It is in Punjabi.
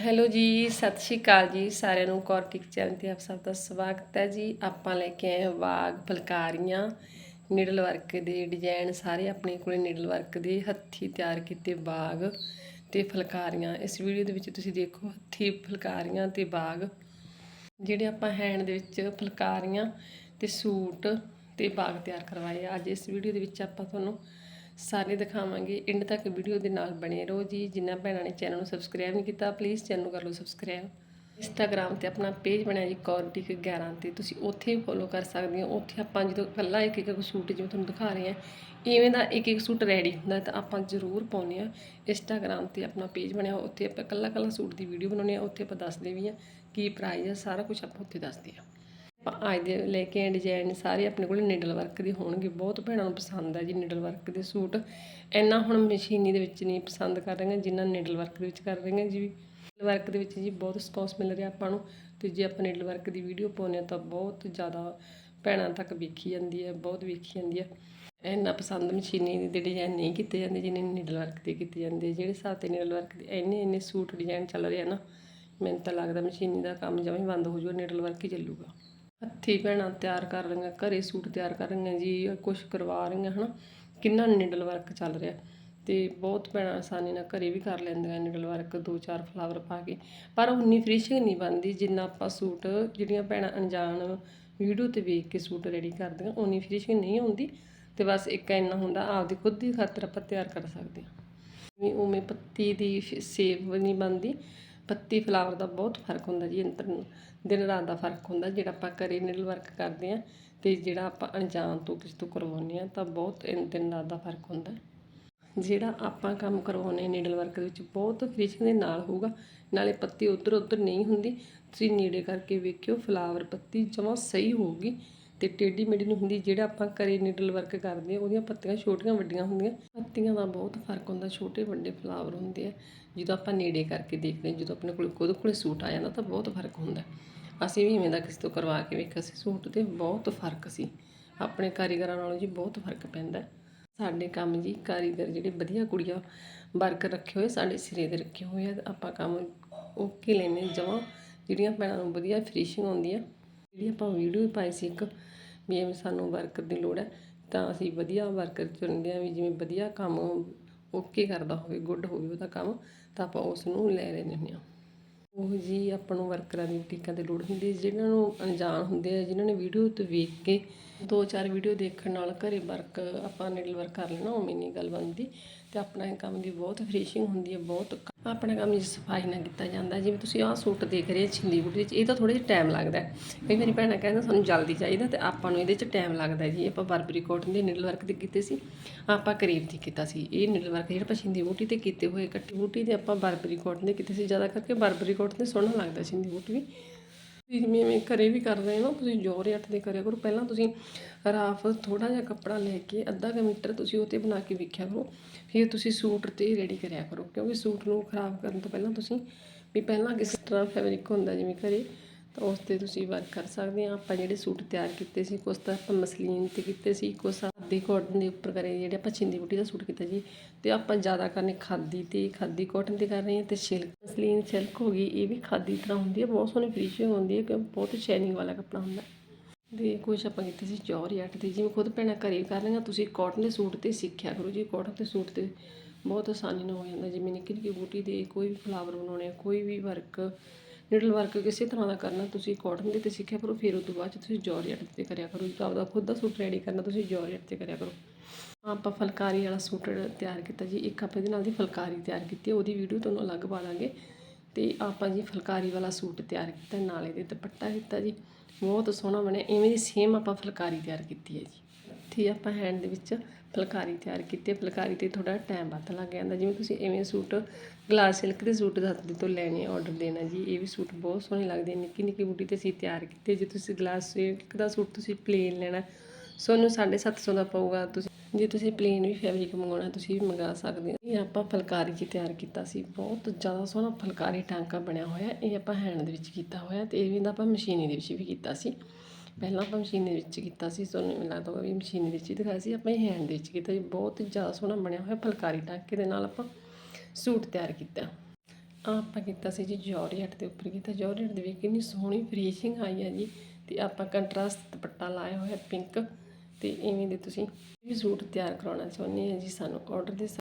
ਹੈਲੋ ਜੀ, ਸਤਿ ਸ਼੍ਰੀ ਅਕਾਲ ਜੀ ਸਾਰਿਆਂ ਨੂੰ। ਕੌਰਟਿਕ ਚੈਨਲ ਤੇ ਆਪ ਸਭ ਦਾ ਸਵਾਗਤ ਹੈ ਜੀ। ਆਪਾਂ ਲੈ ਕੇ ਆਏ ਹਾਂ ਬਾਗ ਫੁਲਕਾਰੀਆਂ ਨੀਡਲ ਵਰਕ ਦੇ ਡਿਜ਼ਾਈਨ ਸਾਰੇ ਆਪਣੇ ਕੋਲੇ ਨੀਡਲ ਵਰਕ ਦੇ ਹੱਥੀ ਤਿਆਰ ਕੀਤੇ ਬਾਗ ਤੇ ਫੁਲਕਾਰੀਆਂ। ਇਸ ਵੀਡੀਓ ਦੇ ਵਿੱਚ ਤੁਸੀਂ ਦੇਖੋ ਹੱਥੀ ਫੁਲਕਾਰੀਆਂ ਤੇ ਬਾਗ ਜਿਹੜੇ ਆਪਾਂ ਹੈਂਡ ਦੇ ਵਿੱਚ ਫੁਲਕਾਰੀਆਂ ਤੇ ਸੂਟ ਤੇ ਬਾਗ ਤਿਆਰ ਕਰਵਾਏ ਅੱਜ ਇਸ ਵੀਡੀਓ ਦੇ ਵਿੱਚ ਆਪਾਂ ਤੁਹਾਨੂੰ ਸਾਰੇ ਦਿਖਾਵਾਂਗੇ। ਐਂਡ ਤੱਕ ਵੀਡੀਓ ਦੇ ਨਾਲ ਬਣੇ ਰਹੋ ਜੀ। ਜਿਨ੍ਹਾਂ ਭੈਣਾਂ ਨੇ ਚੈਨਲ ਨੂੰ ਸਬਸਕ੍ਰਾਈਬ ਨਹੀਂ ਕੀਤਾ ਪਲੀਜ਼ ਚੈਨਲ ਨੂੰ ਕਰ ਲਓ ਸਬਸਕ੍ਰਾਈਬ ਇੰਸਟਾਗ੍ਰam ਤੇ ਆਪਣਾ ਪੇਜ ਬਣਿਆ ਜੀ ਕੌਰਟਿਕ 11 ਤੇ। ਤੁਸੀਂ ਉੱਥੇ ਵੀ ਫੋਲੋ ਕਰ ਸਕਦੇ ਹੋ। ਉੱਥੇ ਆਪਾਂ ਜਦੋਂ ਇਕੱਲਾ ਇੱਕ ਇੱਕ ਸੂਟ ਜਿਵੇਂ ਤੁਹਾਨੂੰ ਦਿਖਾ ਰਹੇ ਹਾਂ, ਇਵੇਂ ਦਾ ਇੱਕ ਇੱਕ ਸੂਟ ਰੈਡੀ ਹੁੰਦਾ ਤਾਂ ਆਪਾਂ ਜ਼ਰੂਰ ਪਾਉਂਦੇ ਆ ਇੰਸਟਾਗ੍ਰam ਤੇ ਆਪਣਾ ਪੇਜ ਬਣਿਆ ਉੱਥੇ ਆਪਾਂ ਇਕੱਲਾ ਇਕੱਲਾ ਸੂਟ ਦੀ ਵੀਡੀਓ ਬਣਾਉਂਦੇ ਆ ਉੱਥੇ ਆਪਾਂ ਦੱਸਦੇ ਵੀ ਆ ਕੀ ਪ੍ਰਾਈਸ ਆ, ਸਾਰਾ ਕੁਝ ਆਪਾਂ ਉੱਥੇ ਦੱਸਦੇ ਆ ਅੱਜ ਦੇ ਲੈ ਕੇ ਆਏ ਡਿਜ਼ਾਈਨ ਸਾਰੇ ਆਪਣੇ ਕੋਲ ਨੀਡਲ ਵਰਕ ਦੇ ਹੋਣਗੇ। ਬਹੁਤ ਭੈਣਾਂ ਨੂੰ ਪਸੰਦ ਆ ਜੀ ਨੀਡਲ ਵਰਕ ਦੇ ਸੂਟ। ਇੰਨਾ ਹੁਣ ਮਸ਼ੀਨੀ ਦੇ ਵਿੱਚ ਨਹੀਂ ਪਸੰਦ ਕਰ ਰਹੀਆਂ, ਜਿੰਨਾ ਨੀਡਲ ਵਰਕ ਦੇ ਵਿੱਚ ਕਰ ਰਹੀਆਂ ਜੀ। ਨੀਡਲ ਵਰਕ ਦੇ ਵਿੱਚ ਜੀ ਬਹੁਤ ਰਿਸਪੌਂਸ ਮਿਲ ਰਿਹਾ ਆਪਾਂ ਨੂੰ। ਤੇ ਜੇ ਆਪਾਂ ਨੀਡਲ ਵਰਕ ਦੀ ਵੀਡੀਓ ਪਾਉਂਦੇ ਹਾਂ ਤਾਂ ਬਹੁਤ ਜ਼ਿਆਦਾ ਭੈਣਾਂ ਤੱਕ ਵੇਖੀ ਜਾਂਦੀ ਹੈ, ਬਹੁਤ ਵੇਖੀ ਜਾਂਦੀ ਹੈ। ਇੰਨਾ ਪਸੰਦ ਮਸ਼ੀਨੀ ਦੇ ਡਿਜ਼ਾਈਨ ਨਹੀਂ ਕੀਤੇ ਜਾਂਦੇ ਜਿੰਨੇ ਨੀਡਲ ਵਰਕ ਤੇ ਕੀਤੇ ਜਾਂਦੇ। ਜਿਹੜੇ ਹਿਸਾਬ ਤੇ ਨੀਡਲ ਵਰਕ ਦੇ ਇੰਨੇ ਇੰਨੇ ਸੂਟ ਡਿਜ਼ਾਈਨ ਚੱਲ ਰਿਹਾ ਨਾ, ਮੈਨੂੰ ਤਾਂ ਲੱਗਦਾ ਮਸ਼ੀਨੀ ਦਾ ਕੰਮ ਜਮਾਂ ਹੀ ਬੰਦ ਹੋ ਜੂਗਾ ਨੀਡਲ ਵਰਕ ਹੀ ਚੱਲੂਗਾ। ਹੱਥੀ ਭੈਣਾਂ ਤਿਆਰ ਕਰ ਰਹੀਆਂ, ਘਰੇ ਸੂਟ ਤਿਆਰ ਕਰ ਰਹੀਆਂ ਜੀ ਕੁਝ ਕਰਵਾ ਰਹੀਆਂ, ਹਨਾ। ਕਿੰਨਾ ਨਿਡਲ ਵਰਕ ਚੱਲ ਰਿਹਾ। ਤੇ ਬਹੁਤ ਭੈਣਾਂ ਆਸਾਨੀ ਨਾਲ ਘਰੇ ਵੀ ਕਰ ਲੈਂਦੀਆਂ ਨਿਡਲ ਵਰਕ ਦੋ ਚਾਰ ਫਲਾਵਰ ਪਾ ਕੇ। ਪਰ ਉਨੀ ਫਿਨਿਸ਼ਿੰਗ ਨਹੀਂ ਬਣਦੀ, ਜਿੰਨਾ ਆਪਾਂ ਸੂਟ, ਜਿਹੜੀਆਂ ਭੈਣਾਂ ਅਣਜਾਣ ਵੀਡੀਓ ਤੇ ਵੇਖ ਕੇ ਸੂਟ ਰੈਡੀ ਕਰਦੀਆਂ, ਉਨੀ ਫਿਨਿਸ਼ਿੰਗ ਨਹੀਂ ਹੁੰਦੀ ਤੇ ਬਸ ਇੱਕ ਇੰਨਾ ਹੁੰਦਾ, ਆਪਦੀ ਖੁਦ ਦੀ ਖਾਤਰ ਆਪਾਂ ਤਿਆਰ ਕਰ ਸਕਦੇ ਹਾਂ। ਜਿਵੇਂ ਉਵੇਂ ਪੱਤੀ ਦੀ ਸੇਪ ਨਹੀਂ ਬਣਦੀ। ਪੱਤੀ ਫਲਾਵਰ ਦਾ ਬਹੁਤ ਫ਼ਰਕ ਹੁੰਦਾ ਜੀ ਅੰਤਰ ਦਿਨ ਰਾਤ ਦਾ ਫ਼ਰਕ ਹੁੰਦਾ ਜਿਹੜਾ ਆਪਾਂ ਘਰੇ ਨੀਡਲ ਵਰਕ ਕਰਦੇ ਆ ਤੇ ਜਿਹੜਾ ਆਪਾਂ ਅਣਜਾਣ ਤੋਂ ਕਿਸੇ ਤੋਂ ਕਰਵਾਉਂਦੇ ਆ ਤਾਂ ਬਹੁਤ ਇਨ- ਦਿਨ ਰਾਤ ਦਾ ਫ਼ਰਕ ਹੁੰਦਾ। ਜਿਹੜਾ ਆਪਾਂ ਕੰਮ ਕਰਵਾਉਂਦੇ ਨੀਡਲ ਵਰਕ ਦੇ ਵਿੱਚ ਬਹੁਤ ਫਿਨਿਸ਼ਿੰਗ ਦੇ ਨਾਲ ਹੋਊਗਾ, ਨਾਲੇ ਪੱਤੀ ਉਧਰ ਉਧਰ ਨਹੀਂ ਹੁੰਦੀ, ਤੁਸੀਂ ਨੇੜੇ ਕਰਕੇ ਵੇਖਿਓ ਫਲਾਵਰ ਪੱਤੀ ਜਮਾਂ ਸਹੀ ਹੋਊਗੀ। ਤੇ ਟੇਢੀ ਮੇਢੀ ਨੂੰ ਹੁੰਦੀ, ਜਿਹੜਾ ਆਪਾਂ ਘਰੇ ਨੀਡਲ ਵਰਕ ਕਰਦੇ ਆ ਉਹਦੀਆਂ ਪੱਤੀਆਂ ਛੋਟੀਆਂ ਵੱਡੀਆਂ ਹੁੰਦੀਆਂ। ਪੱਤੀਆਂ ਦਾ ਬਹੁਤ ਫ਼ਰਕ ਹੁੰਦਾ, ਛੋਟੇ ਵੱਡੇ ਫਲਾਵਰ ਹੁੰਦੇ ਆ। ਜਦੋਂ ਆਪਾਂ ਨੇੜੇ ਕਰਕੇ ਦੇਖਦੇ ਹਾਂ, ਜਦੋਂ ਆਪਣੇ ਕੋਲ ਖੁਦ ਕੋਲੇ ਸੂਟ ਆ ਜਾਂਦਾ ਤਾਂ ਬਹੁਤ ਫ਼ਰਕ ਹੁੰਦਾ। ਅਸੀਂ ਵੀ ਇਵੇਂ ਦਾ ਕਿਸੇ ਤੋਂ ਕਰਵਾ ਕੇ ਵੇਖਿਆ ਸੀ, ਸੂਟ ਤੇ ਬਹੁਤ ਫ਼ਰਕ ਸੀ। ਆਪਣੇ ਕਾਰੀਗਰਾਂ ਨਾਲੋਂ ਜੀ ਬਹੁਤ ਫ਼ਰਕ ਪੈਂਦਾ ਸਾਡੇ ਕੰਮ ਜੀ, ਕਾਰੀਗਰ ਜਿਹੜੇ ਵਧੀਆ ਕੁੜੀਆਂ ਵਰਕ ਰੱਖੇ ਹੋਏ, ਸਾਡੇ ਸਿਰੇ ਦੇ ਰੱਖੇ ਹੋਏ ਆ, ਆਪਾਂ ਕੰਮ ਓਕੇ ਲੈਨੇ ਜਮਾਂ ਜਿਹੜੀਆਂ ਭੈਣਾਂ ਨੂੰ ਵਧੀਆ ਫਿਨਿਸ਼ਿੰਗ ਆਉਂਦੀ ਆ। ਜਿਹੜੀ ਆਪਾਂ ਵੀਡੀਓ ਪਾਈ ਸੀ ਇੱਕ ਵੀ ਐਵੇਂ ਸਾਨੂੰ ਵਰਕਰ ਦੀ ਲੋੜ ਹੈ, ਤਾਂ ਅਸੀਂ ਵਧੀਆ ਵਰਕਰ ਚੁਣਦੇ ਹਾਂ ਵੀ ਜਿਵੇਂ ਵਧੀਆ ਕੰਮ ਓਕੇ ਕਰਦਾ ਹੋਵੇ ਗੁੱਡ ਹੋਵੇ ਉਹਦਾ ਕੰਮ, ਤਾਂ ਆਪਾਂ ਉਸ ਨੂੰ ਲੈ ਲੈਂਦੇ ਹੁੰਦੇ ਹਾਂ। ਉਹ ਜੀ ਆਪਾਂ ਨੂੰ ਵਰਕਰਾਂ ਦੀ ਟੀਕਾਂ ਤੇ ਲੋੜ ਹੁੰਦੀ ਹੈ ਜਿਹਨਾਂ ਨੂੰ ਅਣਜਾਣ ਹੁੰਦੇ ਆ, ਜਿਨ੍ਹਾਂ ਨੇ ਵੀਡੀਓ ਤੇ ਵੇਖ ਕੇ ਦੋ ਚਾਰ ਵੀਡੀਓ ਦੇਖਣ ਨਾਲ ਘਰੇ ਵਰਕ, ਆਪਾਂ ਨੀਡਲ ਵਰਕ ਕਰ ਲੈਣਾ, ਉਵੇਂ ਨਹੀਂ ਗੱਲ ਬਣਦੀ। ਤੇ ਆਪਣਾ ਕੰਮ ਦੀ ਬਹੁਤ ਫਿਨਿਸ਼ਿੰਗ ਹੁੰਦੀ ਹੈ, ਬਹੁਤ ਆਪਣਾ ਕੰਮ ਦੀ ਸਫ਼ਾਈ ਨਾਲ ਕੀਤਾ ਜਾਂਦਾ, ਜਿਵੇਂ ਤੁਸੀਂ ਆਹ ਸੂਟ ਦੇਖ ਰਹੇ ਛਿੰਦੀ ਬੁਟੀ ਵਿੱਚ, ਇਹ ਤਾਂ ਥੋੜ੍ਹਾ ਜਿਹਾ ਟਾਈਮ ਲੱਗਦਾ ਕਈ ਮੇਰੀ ਭੈਣਾਂ ਕਹਿੰਦਾ ਸਾਨੂੰ ਜਲਦੀ ਚਾਹੀਦਾ ਤੇ ਆਪਾਂ ਨੂੰ ਇਹਦੇ 'ਚ ਟਾਈਮ ਲੱਗਦਾ ਜੀ। ਆਪਾਂ ਬਰਬਰੀ ਕੋਟਨ ਦੇ ਨੀਡਲ ਵਰਕ ਤੇ ਕੀਤੇ ਸੀ, ਆਪਾਂ ਕਰੀਬ ਦੀ ਕੀਤਾ ਸੀ। ਇਹ ਨੀਡਲ ਵਰਕ ਜਿਹੜਾ ਆਪਾਂ ਛਿੰਦੀ ਬੂਟੀ ਤੇ ਕੀਤੇ ਹੋਏ ਕੱਟੀ ਬੂਟੀ ਦੇ ਆਪਾਂ ਬਰਬਰੀ ਕੋਟਨ ਦੇ ਕੀਤੇ ਸੀ, ਜ਼ਿਆਦਾ ਕਰਕੇ ਬਰਬਰੀ ਕੋਟਨ ਤੇ ਸੋਹਣਾ ਲੱਗਦਾ ਛਿੰਦੀ ਬੂਟੀ ਵੀ। ਤੁਸੀਂ ਜਿਵੇਂ ਐਵੇਂ ਘਰੇ ਵੀ ਰਹੇ ਹੋ ਨਾ, ਤੁਸੀਂ ਜੋਰਜੱਟ ਦੇ ਕਰਿਆ ਕਰੋ। ਪਹਿਲਾਂ ਤੁਸੀਂ ਰਾਫ ਥੋੜਾ ਜਿਹਾ ਕੱਪੜਾ ਲੈ ਕੇ ਅੱਧਾ ਕੁ ਮੀਟਰ ਤੁਸੀਂ ਉਹ 'ਤੇ ਬਣਾ ਕੇ ਵੇਖਿਆ ਕਰੋ। ਫਿਰ ਤੁਸੀਂ ਸੂਟ ਤੇ ਰੈਡੀ ਕਰਿਆ ਕਰੋ, ਕਿਉਂਕਿ ਸੂਟ ਨੂੰ ਖਰਾਬ ਕਰਨ ਤੋਂ ਪਹਿਲਾਂ ਤੁਸੀਂ ਵੀ ਪਹਿਲਾਂ ਕਿਸ ਤਰ੍ਹਾਂ ਫੈਬਰਿਕ ਹੁੰਦਾ ਜਿਵੇਂ ਘਰੇ, ਤਾਂ ਉਸ ਤੇ ਤੁਸੀਂ ਵਰਕ ਕਰ ਸਕਦੇ ਆ। ਆਪਾਂ ਜਿਹੜੇ ਸੂਟ ਤਿਆਰ ਕੀਤੇ ਸੀ, ਕੁਛ ਤਾਂ ਆਪਾਂ ਮਸਲੀਨ ਤੇ ਕੀਤੇ ਸੀ, ਕੁਛ ਖਾਦੀ ਕੋਟਨ ਦੇ ਉੱਪਰ ਕਰੇ, ਜਿਹੜੇ ਆਪਾਂ ਛਿੰਦੀ ਬੂਟੀ ਦਾ ਸੂਟ ਕੀਤਾ ਜੀ, ਤੇ ਆਪਾਂ ਜ਼ਿਆਦਾ ਕਰਨੇ ਖਾਦੀ ਤੇ, ਖਾਦੀ ਕੋਟਨ ਤੇ ਕਰ ਰਹੇ ਹਾਂ ਤੇ ਸਿਲਕ ਸਲੀਨ ਸਿਲਕ ਹੋ ਗਈ, ਇਹ ਵੀ ਖਾਦੀ ਤਰ੍ਹਾਂ ਹੁੰਦੀ ਹੈ, ਬਹੁਤ ਸੋਹਣੀ ਫਿਨਿਸ਼ਿੰਗ ਹੁੰਦੀ ਹੈ ਕਿ ਬਹੁਤ ਸ਼ਾਈਨਿੰਗ ਵਾਲਾ ਕੱਪੜਾ ਹੁੰਦਾ। ਤੇ ਕੁਛ ਆਪਾਂ ਕੀਤੀ ਸੀ ਜੌਰਜੱਟ ਤੇ, ਜਿਵੇਂ ਖੁਦ ਭੈਣਾਂ ਘਰੇ ਕਰ ਰਹੀਆਂ ਤੁਸੀਂ ਕਾਟਨ ਦੇ ਸੂਟ ਤੇ ਸਿੱਖਿਆ ਕਰੋ ਜੀ ਕਾਟਨ ਦੇ ਸੂਟ ਤੇ ਬਹੁਤ ਆਸਾਨੀ ਨਾਲ ਹੋ ਜਾਂਦਾ, ਜਿਵੇਂ ਨਿੱਕੀ ਨਿੱਕੀ ਬੂਟੀ ਦੇ ਕੋਈ ਵੀ ਫਲਾਵਰ ਬਣਾਉਣੇ ਕੋਈ ਵੀ ਵਰਕ ਨਿਡਲ ਵਰਕ ਕਿਸੇ ਤਰ੍ਹਾਂ ਦਾ ਕਰਨਾ, ਤੁਸੀਂ ਕਾਟਨ ਦੇ ਤੇ ਸਿੱਖਿਆ ਕਰੋ, ਫਿਰ ਉਸ ਤੋਂ ਬਾਅਦ 'ਚ ਤੁਸੀਂ ਜੌਰਜੱਟ ਤੇ ਕਰਿਆ ਕਰੋ। ਜਦੋਂ ਆਪਦਾ ਖੁਦ ਦਾ ਸੂਟ ਰੈਡੀ ਕਰਨਾ, ਤੁਸੀਂ ਜੌਰਜੱਟ ਤੇ ਕਰਿਆ ਕਰੋ। ਆਪਾਂ ਫੁਲਕਾਰੀ ਵਾਲਾ ਸੂਟ ਤਿਆਰ ਕੀਤਾ ਜੀ। ਇੱਕ ਆਪਾਂ ਇਹਦੇ ਨਾਲ ਦੀ ਫੁਲਕਾਰੀ ਤਿਆਰ ਕੀਤੀ, ਉਹਦੀ ਵੀਡੀਓ ਤੁਹਾਨੂੰ ਅਲੱਗ ਪਾ ਦਾਂਗੇ। ਤੇ ਆਪਾਂ ਜੀ ਫੁਲਕਾਰੀ ਵਾਲਾ ਸੂਟ ਤਿਆਰ ਕੀਤਾ, ਨਾਲੇ ਦੇ ਦੁਪੱਟਾ ਕੀਤਾ ਜੀ। ਬਹੁਤ ਸੋਹਣਾ ਬਣਿਆ, ਇਵੇਂ ਦੀ ਸੇਮ ਆਪਾਂ ਫੁਲਕਾਰੀ ਤਿਆਰ ਕੀਤੀ ਹੈ ਜੀ। ਇੱਥੇ ਆਪਾਂ ਹੈਂਡ ਦੇ ਵਿੱਚ ਫੁਲਕਾਰੀ ਤਿਆਰ ਕੀਤੀ ਹੈ। ਫੁਲਕਾਰੀ ਤੇ ਥੋੜਾ ਟਾਈਮ ਵੱਧ ਲੱਗ ਜਾਂਦਾ। ਜਿਵੇਂ ਤੁਸੀਂ ਐਵੇਂ ਸੂਟ ਗਲਾਸ ਸਿਲਕ ਦੇ ਸੂਟ ਦਾ ਤੋਂ ਲੈਣੇ ਆਰਡਰ ਦੇਣਾ ਜੀ। ਇਹ ਵੀ ਸੂਟ ਬਹੁਤ ਸੋਹਣੇ ਲੱਗਦੇ ਨੇ ਨਿੱਕੀ ਨਿੱਕੀ ਬੂਟੀ ਤੇ ਅਸੀਂ ਤਿਆਰ ਕੀਤੇ। ਜੇ ਤੁਸੀਂ ਗਲਾਸ ਸਿਲਕ ਦਾ ਸੂਟ ਤੁਸੀਂ ਪਲੇਨ ਲੈਣਾ ਸੋਨੂੰ 750 ਦਾ ਪਊਗਾ। ਤੁਸੀਂ ਜੇ ਤੁਸੀਂ ਪਲੇਨ ਵੀ ਫੈਬਰਿਕ ਮੰਗਾਉਣਾ, ਤੁਸੀਂ ਵੀ ਮੰਗਾ ਸਕਦੇ ਹੋ। ਇਹ ਆਪਾਂ ਫੁਲਕਾਰੀ 'ਚ ਤਿਆਰ ਕੀਤਾ ਸੀ। ਬਹੁਤ ਜ਼ਿਆਦਾ ਸੋਹਣਾ ਫੁਲਕਾਰੀ ਟਾਂਕਾ ਬਣਿਆ ਹੋਇਆ। ਇਹ ਆਪਾਂ ਹੈਂਡ ਦੇ ਵਿੱਚ ਕੀਤਾ ਹੋਇਆ ਤੇ ਇਹ ਵੀ ਆਪਾਂ ਮਸ਼ੀਨੀ ਦੇ ਵਿੱਚ ਵੀ ਕੀਤਾ ਸੀ। ਪਹਿਲਾਂ ਆਪਾਂ ਮਸ਼ੀਨ ਦੇ ਵਿੱਚ ਕੀਤਾ ਸੀ ਤੁਹਾਨੂੰ ਮੈਨੂੰ ਲੱਗਦਾ ਹੋਊਗਾ ਵੀ ਮਸ਼ੀਨ ਵਿੱਚ ਹੀ ਦਿਖਾਇਆ ਸੀ, ਆਪਾਂ ਇਹ ਹੈਂਡ ਦੇ ਵਿੱਚ ਕੀਤਾ ਜੀ ਬਹੁਤ ਹੀ ਜ਼ਿਆਦਾ ਸੋਹਣਾ ਬਣਿਆ ਹੋਇਆ ਫਲਕਾਰੀ ਟਾਂਕੇ ਦੇ ਨਾਲ ਆਪਾਂ ਸੂਟ ਤਿਆਰ ਕੀਤਾ। ਆਹ ਆਪਾਂ ਕੀਤਾ ਸੀ ਜੀ ਜੋਰਜਟ ਦੇ ਉੱਪਰ ਕੀਤਾ ਜੋਰਜਟ ਦੇ ਵਿੱਚ ਕਿੰਨੀ ਸੋਹਣੀ ਫਿਨਿਸ਼ਿੰਗ ਆਈ ਹੈ ਜੀ, ਤੇ ਆਪਾਂ ਕੰਟਰਾਸਟ ਦੁਪੱਟਾ ਲਾਇਆ ਹੋਇਆ ਪਿੰਕ ਤੇ ਇਵੇਂ ਦੇ ਤੁਸੀਂ ਵੀ ਸੂਟ ਤਿਆਰ ਕਰਾਉਣਾ ਚਾਹੁੰਦੇ ਆ ਜੀ, ਸਾਨੂੰ ਆਰਡਰ ਦੇ